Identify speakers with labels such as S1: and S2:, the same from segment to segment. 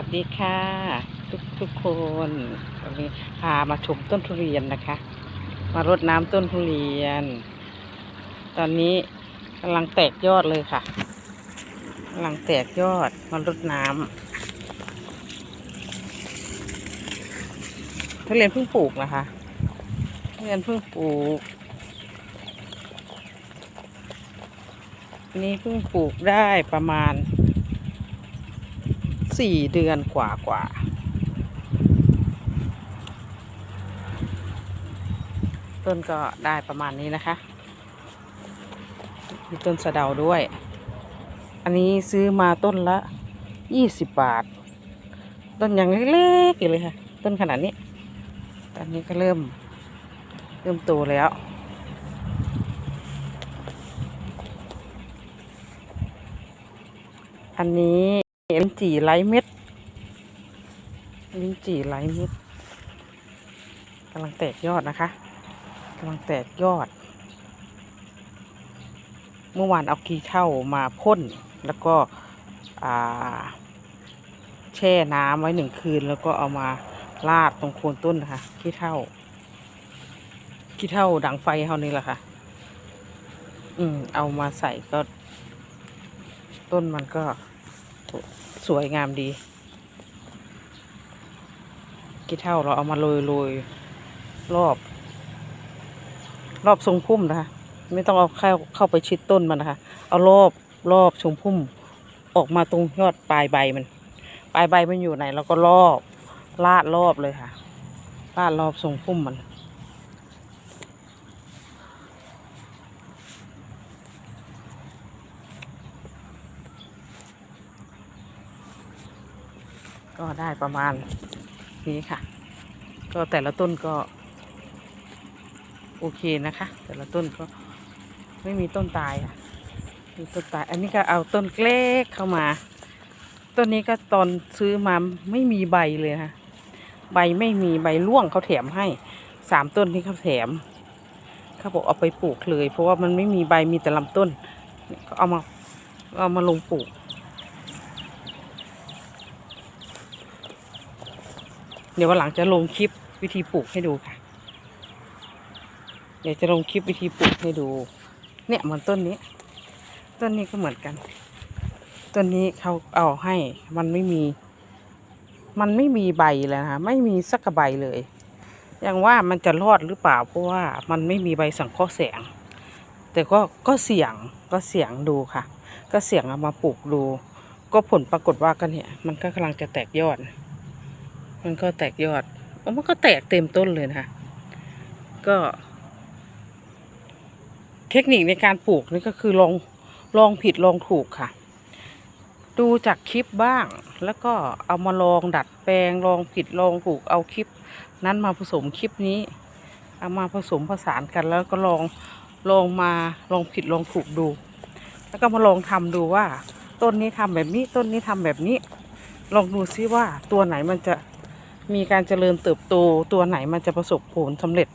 S1: วัสดีค่ะ ทุกทุกคนวันนี้พามาชมต้นทุเรียนนะคะ มารดน้ำต้นทุเรียน ตอนนี้กำลังแตกยอดเลยค่ะกำลังแตกยอดมารดน้ำทุเรียนเพิ่งปลูกนะคะทุเรียนเพิ่งปลูกนนี้เพิ่งปลูกได้ประมาณ สี่เดือนกว่ากว่าต้นก็ได้ประมาณนี้นะคะ มีต้นสะเดาด้วย อันนี้ซื้อมาต้นละยี่สิบบาท ต้นยังเล็กๆอยู่เลยค่ะ ต้นขนาดนี้ ตอนนี้ก็เริ่ม เริ่มโตแล้วอันนี้ จี่ไร้เม็ดลิ้นจี่ไร้เม็ดกำลังแตกยอดนะคะกำลังแตกยอด เมื่อวานเอากีเท่ามาพ่นแล้วก็แช่น้ำไว้หนึ่งคืน แล้วก็เอามาลาดตรงโคนต้นนะคะขี้เท่าขี้เท่าดังไฟเท่านี้แหละค่ะ อืม เอามาใส่ก็ ต้นมันก็ สวยงามดีกี่เท่าเราเอามาโรยโรยรอบ รอบทรงพุ่มนะคะไม่ต้องเอาเข้าเข้าไปชิดต้นมันนะคะ เอารอบรอบทรงพุ่ม ออกมาตรงยอดปลายใบมัน ปลายใบมันอยู่ไหนเราก็รอบลาดรอบเลยค่ะลาดรอบทรงพุ่มมัน ก็ได้ประมาณนี้ค่ะ ก็แต่ละต้นก็ โอเคนะคะ แต่ละต้นก็ไม่มีต้นตายอะมีต้นตาย อันนี้ก็เอาต้นเล็กเข้ามา ต้นนี้ก็ตอนซื้อมาไม่มีใบเลยนะใบไม่มีใบร่วงเขาแถมให้สามต้นที่เขาแถมเขาบอกเอาไปปลูกเลย เพราะว่ามันไม่มีใบมีแต่ลำต้น ก็เอามาเอามาลงปลูก เดี๋ยววันหลังจะลงคลิปวิธีปลูกให้ดูค่ะ เดี๋ยวจะลงคลิปวิธีปลูกให้ดู เนี่ยเหมือนต้นนี้ ต้นนี้ก็เหมือนกัน ต้นนี้เขาเอาให้ มันไม่มี มันไม่มีใบเลยนะคะไม่มีสักใบเลยอย่างว่ามันจะรอดหรือเปล่าเพราะว่ามันไม่มีใบสังเคราะห์แสง แต่ก็ก็เสี่ยงก็เสี่ยงดูค่ะ ก็เสี่ยงเอามาปลูกดู ก็ผลปรากฏว่ากันเนี่ยมันก็กำลังจะแตกยอด มันก็แตกยอดอมันก็แตกเต็มต้นเลยนะคะก็ เทคนิคในการปลูกนี่ก็คือลองลองผิดลองถูกค่ะ ดูจากคลิปบ้าง แล้วก็เอามาลองดัดแปลงลองผิดลองถูกเอาคลิป นั้นมาผสมคลิปนี้ เอามาผสมผสานกันแล้วก็ลองลองมาลองผิดลองถูกดู แล้วก็มาลองทำดูว่า ต้นนี้ทำแบบนี้ต้นนี้ทำแบบนี้ ลองดูซิว่าตัวไหนมันจะ มีการเจริญเติบโตตัวไหนมันจะประสบผลสำเร็จ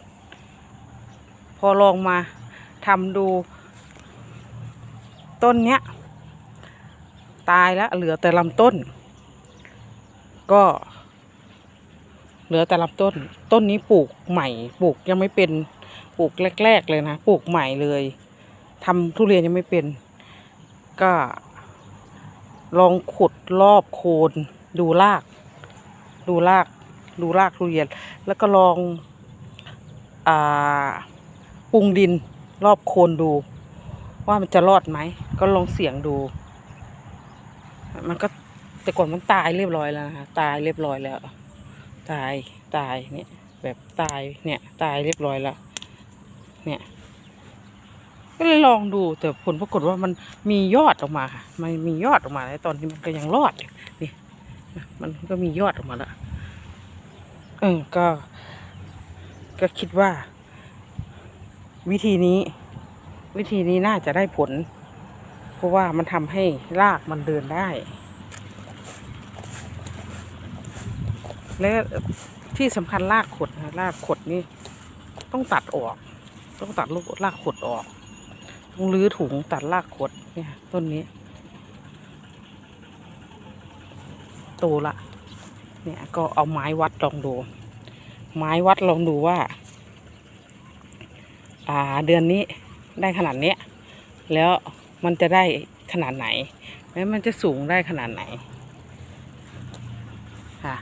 S1: พอลองมาทำดู ต้นเนี้ย ตายแล้วเหลือแต่ลำต้น ก็ เหลือแต่ลำต้น ต้นนี้ปลูกใหม่ปลูกยังไม่เป็นปลูกแรก ๆ เลยนะปลูกใหม่เลยทำทุเรียนยังไม่เป็น ก็ ลองขุดรอบโคนดูราก ดูราก ดูรากทุเรียน แล้วก็ลองอปรุงดินรอบโคนดู ว่ามันจะรอดไหม ก็ลองเสี่ยงดู มันก็แต่ก่อนมันตายเรียบร้อยแล้วนะคะตายเรียบร้อยแล้ว ตายตายเนี่ยแบบตายเนี่ยตายเรียบร้อยแล้ว เนี่ย ก็เลยลองดูแต่ผลปรากฏว่ามันมียอดออกมาค่ะมันมียอดออกมาแล้วตอนนี้มันก็ยังรอดอยู่นี่มันก็มียอดออกมาแล้ว เออก็ ก็คิดว่า วิธีนี้ วิธีนี้น่าจะได้ผล เพราะว่ามันทำให้รากมันเดินได้ และที่สำคัญรากขดนะรากขดนี่ ต้องตัดออก ต้องตัดลูกรากขดออก ต้องรื้อถุงตัดรากขดเนี่ย ต้นนี้ โตละ เนี่ยก็เอาไม้วัดลองดู ไม้วัดลองดูว่า อ่าเดือนนี้ได้ขนาดเนี้ยแล้วมันจะได้ขนาดไหน แล้วมันจะสูงได้ขนาดไหนค่ะ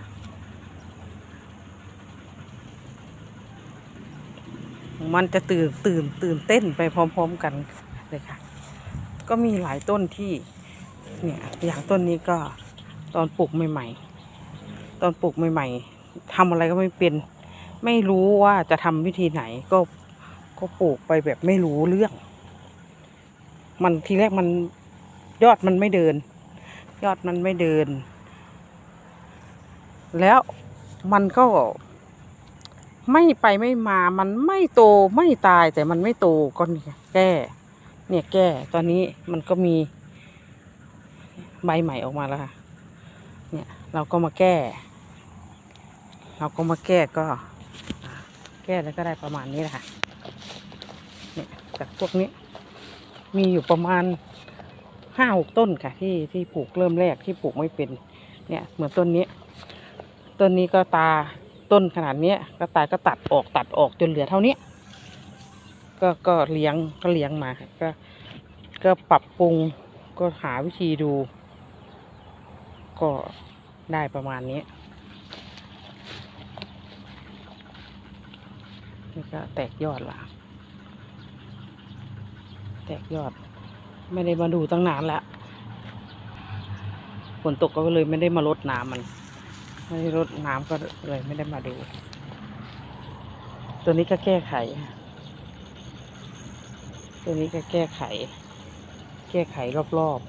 S1: มันจะตื่นตื่นตื่นเต้นไปพร้อม ๆกันเลยค่ะ ก็มีหลายต้นที่ เนี่ย อย่างต้นนี้ก็ตอนปลูกใหม่ ๆ ตอนปลูกใหม่ๆทำอะไรก็ไม่เป็น ไม่รู้ว่าจะทำวิธีไหนก็ก็ปลูกไปแบบไม่รู้เรื่อง มันทีแรกมันยอดมันไม่เดิน ยอดมันไม่เดิน แล้วมันก็ไม่ไปไม่มา มันไม่โตไม่ตายแต่มันไม่โตก็เนี่ยแก้ เนี่ยแก้ ตอนนี้มันก็มีใบใหม่ออกมาแล้วค่ะ เนี่ยเราก็มาแก้ เราก็มาแก้ก็ แก้แล้วก็ได้ประมาณนี้แหละค่ะเนี่ยจากพวกนี้ มีอยู่ประมาณห้าหกต้นค่ะ ที่ที่ปลูกเริ่มแรกที่ปลูกไม่เป็น เนี่ยเหมือนต้นนี้ ต้นนี้ก็ตาต้นขนาดนี้ก็ตายก็ตัดออกตัดออกจนเหลือเท่านี้ ก็ก็เลี้ยงก็เลี้ยงมาค่ะก็ ก็ปรับปรุงก็หาวิธีดู ก็ได้ประมาณนี้ นี่ก็แตกยอดละแตกยอด ไม่ได้มาดูตั้งนานล้วฝนตกก็เลยไม่ได้มารดน้ำมัน ไม่ได้รดน้ำก็เลยไม่ได้มาดู ตัวนี้ก็แก้ไข ตัวนี้ก็แก้ไข แก้ไขรอบ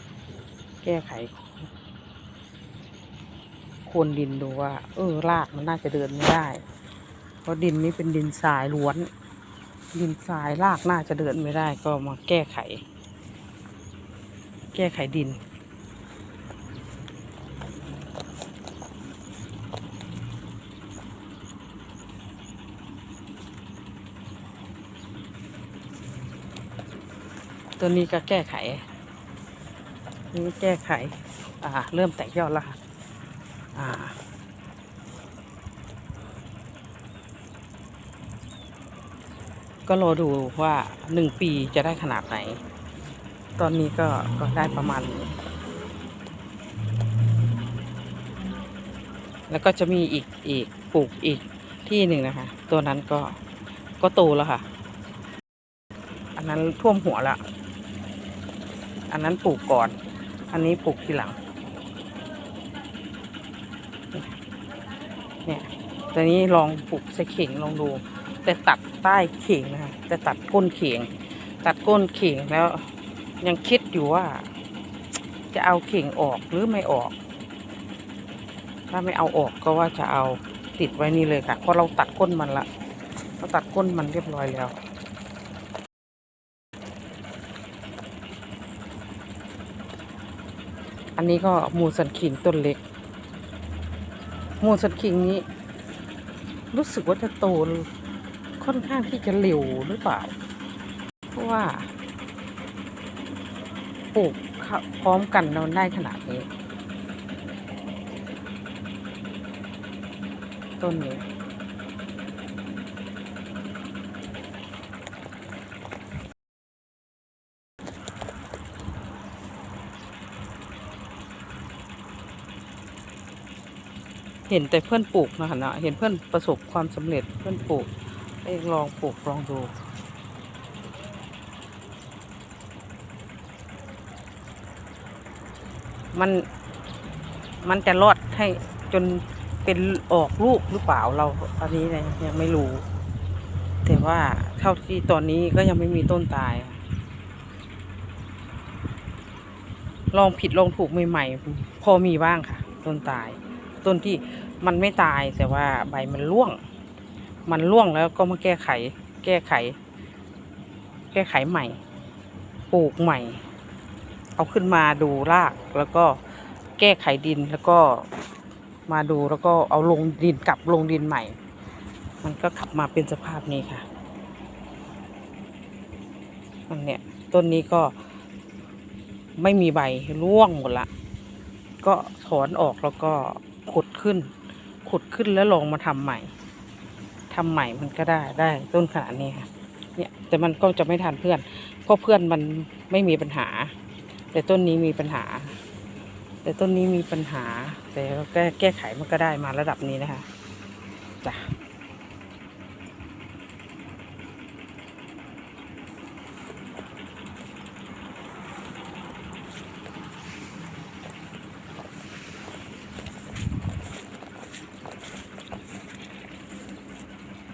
S1: ๆ แก้ไขคนดินดูว่า เออรากมันน่าจะเดินไม่ได้ เพราะดินนี้เป็นดินทรายล้วน ดินทรายรากน่าจะเดินไม่ได้ก็มาแก้ไข แก้ไขดินตัวนี้ก็แก้ไข นี่แก้ไข อ่า เริ่มแตกยอดแล้วค่ะ อ่า ก็รอดูว่าหนึ่งปีจะได้ขนาดไหน ตอนนี้ก็ก็ได้ประมาณนี้แล้วก็จะมีอีกอีกปลูกอีกที่หนึ่งนะคะ ตัวนั้นก็ก็โตแล้วค่ะ อันนั้นท่วมหัวละ อันนั้นปลูกก่อน อันนี้ปลูกทีหลัง เนี่ย ตัวนี้ลองปลูกใส่เข่งลองดู แต่ตัดใต้เข่งนะคะแต่ตัดก้นเข่งตัดก้นเข่งแล้ว ยังคิดอยู่ว่า จะเอาเข่งออกหรือไม่ออก ถ้าไม่เอาออกก็ว่าจะเอาติดไว้นี่เลยค่ะเพราะเราตัดก้นมันละเราตัดก้นมันเรียบร้อยแล้วอันนี้ก็มูสันคิงต้นเล็ก มูสันคิงนี้ รู้สึกว่าจะโต ค่อนข้างที่จะเร็วหรือเปล่า เพราะว่าปลูกพร้อมกันเราได้ขนาดนี้ ต้นนี้เห็นแต่เพื่อนปลูกนะคะนะเห็นเพื่อนประสบความสำเร็จเพื่อนปลูก เองลองปลูกลองดูมันมันจะรอดให้จนเป็นออกลูกหรือเปล่าเราอันนี้เนี่ยยังไม่รู้ แต่ว่าเท่าที่ตอนนี้ก็ยังไม่มีต้นตาย ลองผิดลองถูกใหม่ๆพอมีบ้างค่ะ ต้นตาย ต้นที่มันไม่ตายแต่ว่าใบมันร่วง มันร่วงแล้วก็มาแก้ไข แก้ไข แก้ไขใหม่ ปลูกใหม่ เอาขึ้นมาดูรากแล้วก็แก้ไขดินแล้วก็มาดูแล้วก็เอาลงดินกลับลงดินใหม่ มันก็ขับมาเป็นสภาพนี้ค่ะมันเนี่ยต้นนี้ก็ไม่มีใบร่วงหมดละ ก็ถอนออกแล้วก็ขุดขึ้น ขุดขึ้นแล้วลองมาทำใหม่ ทำใหม่มันก็ได้ได้ต้นขนาดนี้ค่ะเนี่ยแต่มันก็จะไม่ทันเพื่อน เพราะเพื่อนมันไม่มีปัญหา แต่ต้นนี้มีปัญหา แต่ต้นนี้มีปัญหา แต่เราแก้แก้ไขมันก็ได้มาระดับนี้นะคะจ้ะ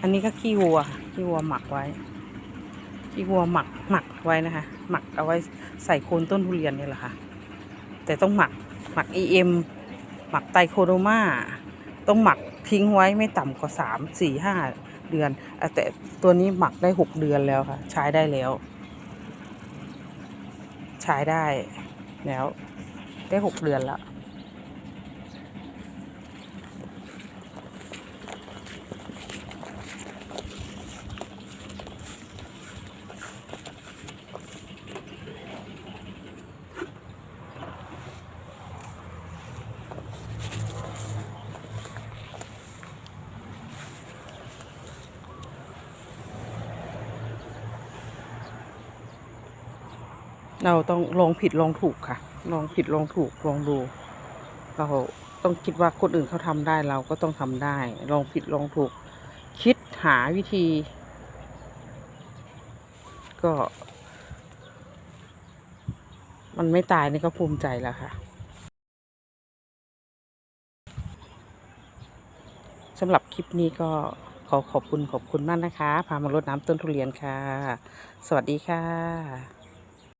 S1: อันนี้ก็ขี้วัวค่ะขี้วัวหมักไว้ ขี้วัวหมักหมักไว้นะคะ หมักเอาไว้ใส่โคนต้นทุเรียนนี่แหละค่ะ แต่ต้องหมักหมัก EM หมักไตโคโดมาต้องหมักทิ้งไว้ไม่ต่ำกว่าสามสี่ห้าเดือน แต่ตัวนี้หมักได้หกเดือนแล้วค่ะ ใช้ได้แล้ว ใช้ได้แล้ว ได้หกเดือนแล้ว เราต้องลองผิดลองถูกค่ะ ลองผิดลองถูกลองดู เราต้องคิดว่าคนอื่นเขาทำได้เราก็ต้องทำได้ ลองผิดลองถูก คิดหาวิธี ก็ มันไม่ตายนี่ก็ภูมิใจแล้วค่ะสำหรับคลิปนี้ก็ขอขอบคุณขอบคุณมากนะคะ พามารดน้ำต้นทุเรียนค่ะ สวัสดีค่ะ